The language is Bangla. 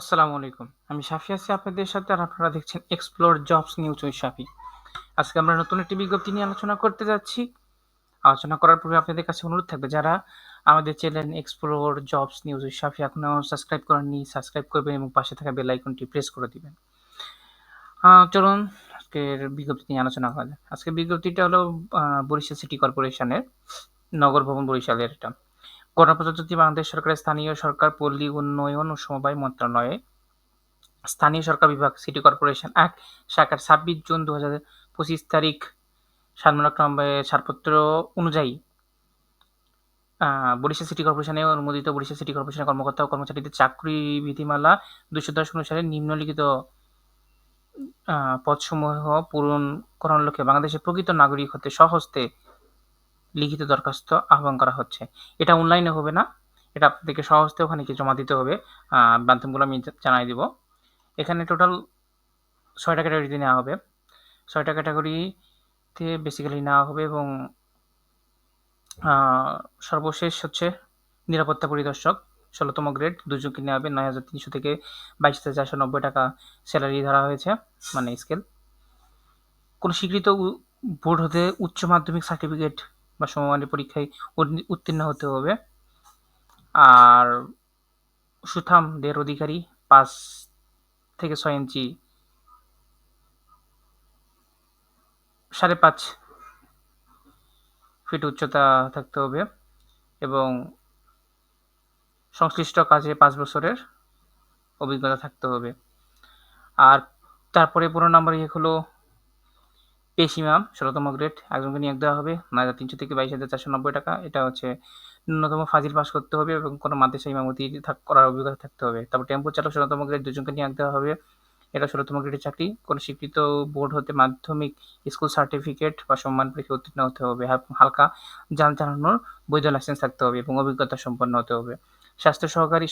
আসসালামু আলাইকুম। আমি সাফি আছি আপনাদের সাথে আর আপনারা দেখছেন explore jobs news with Shafi আজকে আমরা নতুন একটি বিজ্ঞপ্তি নিয়ে আলোচনা করতে যাচ্ছি। আলোচনা করার পূর্বে আপনাদের কাছে অনুরোধ থাকবে, যারা আমাদের channel explore jobs news with Shafi এখনও সাবস্ক্রাইব করেননি, সাবস্ক্রাইব করবেন এবং পাশে থাকা বেল আইকনটি প্রেস করে দিবেন। চলুন আজকের বিজ্ঞপ্তি নিয়ে আলোচনা করা যায় আজকের বিজ্ঞপ্তিটা হলো বরিশাল সিটি কর্পোরেশনের, নগর ভবন বরিশালের এটা। গণপ্রজাতন্ত্রী বাংলাদেশ সরকারের স্থানীয় সরকার, পল্লী উন্নয়ন ও সমবায় মন্ত্রণালয়ে, স্থানীয় সরকার বিভাগ, সিটি কর্পোরেশন এক, শাখার ছাব্বিশ জুন দু হাজার পঁচিশ তারিখ সালমানক্রমে ছাড়পত্র অনুযায়ী বরিশাল সিটি কর্পোরেশনে অনুমোদিত বরিশাল সিটি কর্পোরেশনের কর্মকর্তা ও কর্মচারীদের চাকরি বিধিমালা দুশো দশ অনুসারে নিম্নলিখিত পদসমূহ পূরণ করার লক্ষ্যে বাংলাদেশের প্রকৃত নাগরিক হতে সহস্তে লিখিত দরখাস্ত আহ্বান করা হচ্ছে। এটা অনলাইনে হবে না। এটা আপনাদেরকে সহজতে ওখানে কি জমা দিতে হবে। মাধ্যমগুলো আমি জানাই দিব। এখানে টোটাল ছয়টা ক্যাটাগরিতে নেওয়া হবে। ছয়টা ক্যাটাগরিতে বেসিক্যালি নেওয়া হবে এবং সর্বশেষ হচ্ছে নিরাপত্তা পরিদর্শক। ষোলোতম গ্রেড দুজনকে নেওয়া হবে। নয় হাজার তিনশো থেকে বাইশ হাজার চারশো নব্বই টাকা স্যালারি ধরা হয়েছে মানে স্কেল কোনো স্বীকৃত বোর্ড হতে উচ্চ মাধ্যমিক সার্টিফিকেট বা সমমানের পরীক্ষায় উত্তীর্ণ- হতে হবে। আর সুথামদের অধিকারী পাঁচ থেকে ছয় ইঞ্চি সাড়ে পাঁচ ফিট উচ্চতা থাকতে হবে এবং সংশ্লিষ্ট কাজে পাঁচ বছরের অভিজ্ঞতা থাকতে হবে। আর তারপরে পুরো নাম্বার ইয়ে হলো পেশিমাম ষোলোতম গ্রেড একজনকে নিয়োগ দেওয়া হবে। নয় হাজার তিনশো থেকে বাইশ হাজার চারশো নব্বই টাকা। এটা হচ্ছে ন্যূনতম ফাজিল পাস করতে হবে এবং কোনো মাদ্রাসা ইমামতি করার অভিজ্ঞতা থাকতে হবে। তারপর টেম্পো চালক, ষোলোতম গ্রেড দুজনকে নিয়োগ দেওয়া হবে। এটা ষোলোতম গ্রেডের চাকরি। কোনো স্বীকৃত বোর্ড হতে মাধ্যমিক স্কুল সার্টিফিকেট বা সম্মান পরীক্ষা উত্তীর্ণ হতে হবে। হালকা যান চালানোর বৈধ লাইসেন্স থাকতে হবে এবং অভিজ্ঞতা সম্পন্ন হতে হবে। স্বাস্থ্য সহকারী